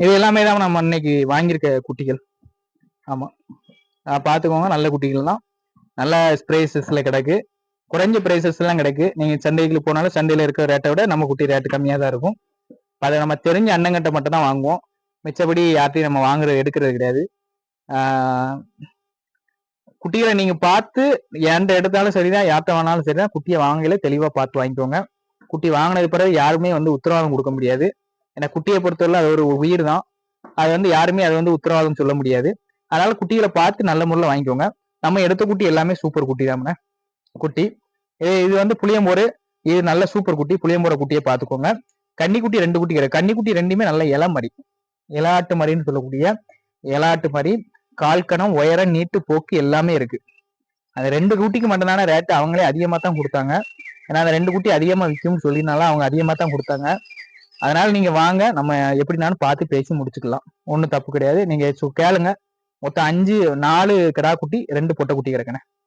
இது எல்லாமே தான் நம்ம இன்னைக்கு வாங்கியிருக்க குட்டிகள். ஆமா. பார்த்துக்கோங்க நல்ல குட்டிகள் தான். நல்ல ஸ்ப்ரைசஸ்ல கிடக்கு. குறைஞ்ச பிரைசஸ் எல்லாம் கிடைக்கு. நீங்க சந்தைகளுக்கு போனாலும் சந்தையில இருக்கிற ரேட்டை விட நம்ம குட்டி ரேட்டு கம்மியா தான் இருக்கும். அதை நம்ம தெரிஞ்ச அண்ணங்கிட்ட மட்டும் தான் வாங்குவோம். மிச்சபடி யார்ட்டையும் நம்ம வாங்குறது எடுக்கிறது கிடையாது. குட்டிகளை நீங்க பார்த்து எந்த எடுத்தாலும் சரிதான் யார்கிட்ட வேணாலும் சரிதான். குட்டியை வாங்கல தெளிவா பார்த்து வாங்கிக்கோங்க. குட்டி வாங்கினது பிறகு யாருமே வந்து உத்தரவாதம் கொடுக்க முடியாது. ஏன்னா குட்டியை பொறுத்தவரை அது ஒரு உயிர் தான் அது வந்து யாருமே அது வந்து உத்தரவாதம் சொல்ல முடியாது. அதனால குட்டிகளை பார்த்து நல்ல முறையில் வாங்கிக்கோங்க. நம்ம எடுத்த குட்டி எல்லாமே சூப்பர் குட்டி தான்? குட்டி. இது இது வந்து புளியம்போரு இது நல்ல சூப்பர் குட்டி. புளியம்போர குட்டியை பார்த்துக்கோங்க. கன்னிக்குட்டி ரெண்டு குட்டி கிடையாது. கன்னிக்குட்டி ரெண்டுமே நல்ல இள மறி. இலாட்டு மறின்னு சொல்லக்கூடிய இலாட்டு மறி. கால்கணம் உயரம் நீட்டு போக்கு எல்லாமே இருக்கு. அந்த ரெண்டு குட்டிக்கு மட்டும்தான ரேட்டு அவங்களே அதிகமாக தான் கொடுத்தாங்க. ஏன்னா அந்த ரெண்டு குட்டி அதிகமாக விற்கும்னு சொல்லினால அவங்க அதிகமாக தான் கொடுத்தாங்க. அதனால நீங்க வாங்க. நம்ம எப்படினாலும் பார்த்து பேசி முடிச்சுக்கலாம். ஒன்றும் தப்பு கிடையாது. நீங்க சு- கேளுங்க. மொத்தம் அஞ்சு நாலு கிடா குட்டி ரெண்டு பொட்டை குட்டி கிடக்குண்ணே.